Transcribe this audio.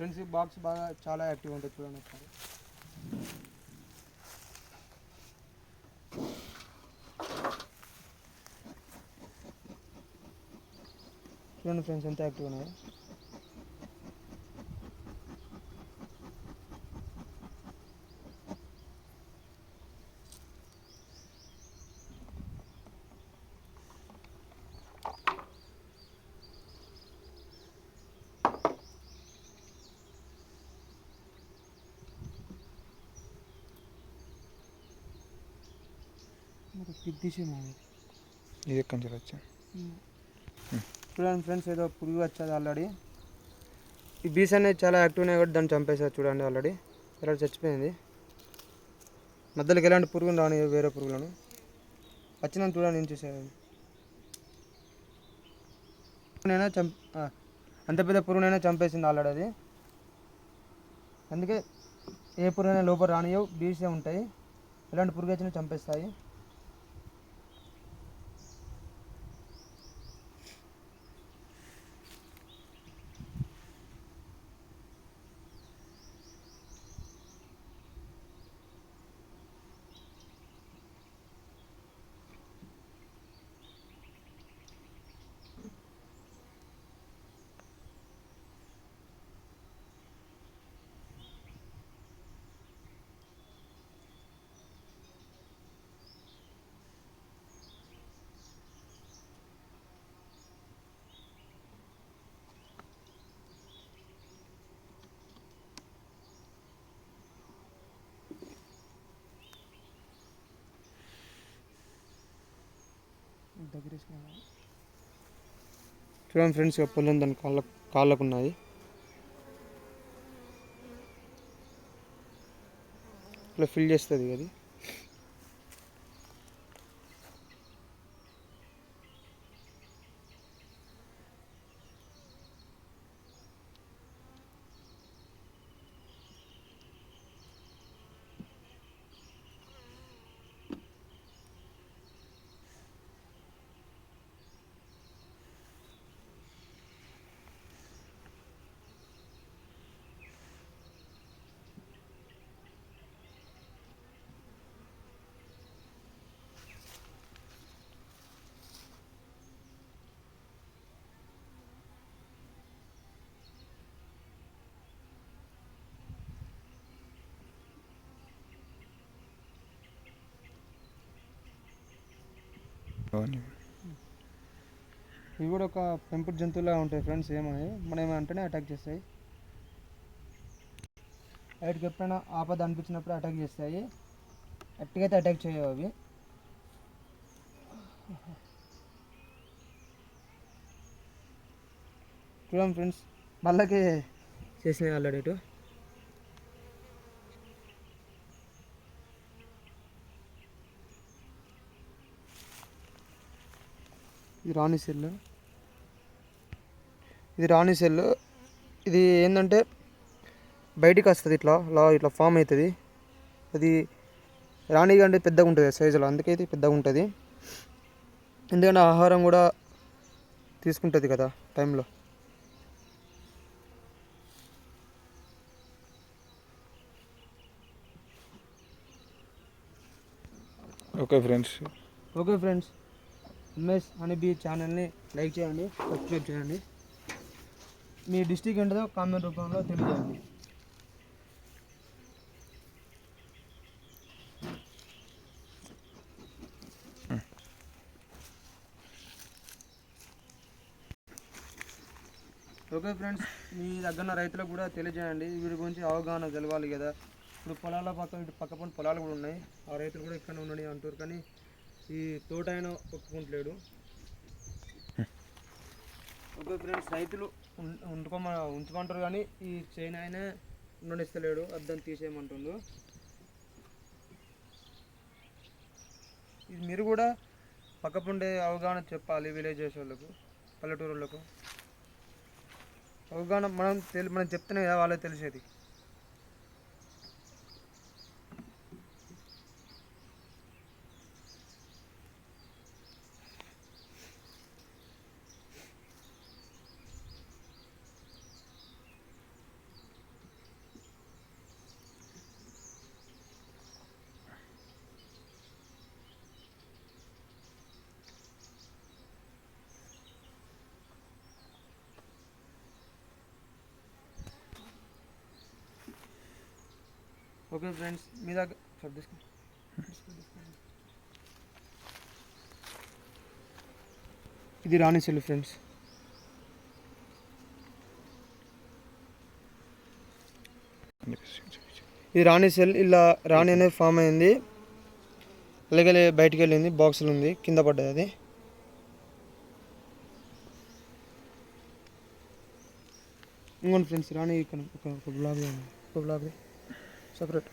Friends ఈ box బాగా చాలా యాక్టివ్ ఉంటుంది చూడండి ఒకసారి. చూడండి ఫ్రెండ్స్ ఎంత యాక్టివ్ ఉన్నాయో. ఇది ఎక్కడి నుంచి వచ్చా చూడండి ఫ్రెండ్స్ ఏదో పురుగు వచ్చేది ఆల్రెడీ. ఈ బీస్ అనేది చాలా యాక్టివ్ ఉన్నాయి కాబట్టి దాన్ని చంపేశారు చూడండి ఆల్రెడీ. ఇలా చచ్చిపోయింది? మధ్యలోకి ఎలాంటి పురుగులు రాని వేరే పురుగులను? వచ్చిన చూడండి నేను చూసేది నేనే చంప అంత పెద్ద పురుగునైనా చంపేసింది ఆల్రెడీ అది. అందుకే ఏ పురుగునైనా లోపల రానియవు బీసే ఉంటాయి. ఎలాంటి పురుగు వచ్చినా చంపేస్తాయి. చూడండి ఫ్రెండ్స్ ఇక పొలం దాని కాళ్ళ కాళ్ళకు ఉన్నది ఇట్లా ఫిల్ చేస్తుంది అది. ఇవి కూడా ఒక పెంపుడు జంతువులా ఉంటాయి ఫ్రెండ్స్ ఏమని. మనం ఏమంటేనే అటాక్ చేస్తాయి. వాటికి ఎప్పుడైనా ఆపద అనిపించినప్పుడు అటాక్ చేస్తాయి. గట్టిగా అయితే అటాక్ చేయవు అవి. చూడండి ఫ్రెండ్స్ మళ్ళీ చేసినాయి ఆల్రెడీ ఇటు. ఇది రాణి సెల్ ఇది రాణి సెల్ ఇది ఏంటంటే బయటికి వస్తుంది ఇట్లా లా ఇట్లా ఫామ్ అవుతుంది. అది రాణి కంటే పెద్దగా ఉంటుంది సైజులో అందుకే ఇది పెద్దగా ఉంటుంది. ఎందుకంటే ఆహారం కూడా తీసుకుంటుంది కదా టైంలో okay friends okay friends MS honeybee ఛానల్ని లైక్ చేయండి సబ్స్క్రైబ్ చేయండి. మీ డిస్టిక్ ఏంటో కామెంట్ రూపంలో తెలియజేయండి. ఓకే ఫ్రెండ్స్ మీ దగ్గర ఉన్న రైతులకు కూడా తెలియజేయండి. వీటి గురించి అవగాహన తెలవాలి కదా. ఇప్పుడు పొలాల పక్క ఇటు పక్క పొలాలు కూడా ఉన్నాయి. ఆ రైతులు కూడా ఇక్కడ ఉన్నాయి అంటారు కానీ ఈ తోట ఆయన ఒప్పుకుంటలేడు ఓకే ఫ్రెండ్స్ రైతులు ఉంచుకోమ ఉంచుకుంటారు కానీ ఈ చైన్ ఆయన ఉండనిస్తలేడు అద్దం తీసేయమంటుండు. ఇది మీరు కూడా పక్కపుండే అవగాహన చెప్పాలి విలేజెస్ వాళ్ళకు పల్లెటూరు వాళ్ళకు అవగాహన మనం తెలి మనం చెప్తేనే కదా వాళ్ళకి తెలిసేది. ఓకే ఫ్రెండ్స్ మీ దగ్గర ఇది రాణి సెల్ ఫ్రెండ్స్. ఇది రాణి సెల్ ఇలా రాణి అనేది ఫామ్ అయింది. అలాగే బయటికి వెళ్ళింది బాక్సులు ఉంది కింద పడ్డది అది. ఇంకోండి ఫ్రెండ్స్ రాణి ఇక్కడ ఒక ఒక బ్లాగ్ ఒక బ్లాగ్ ಸಪ್ರೇಟ್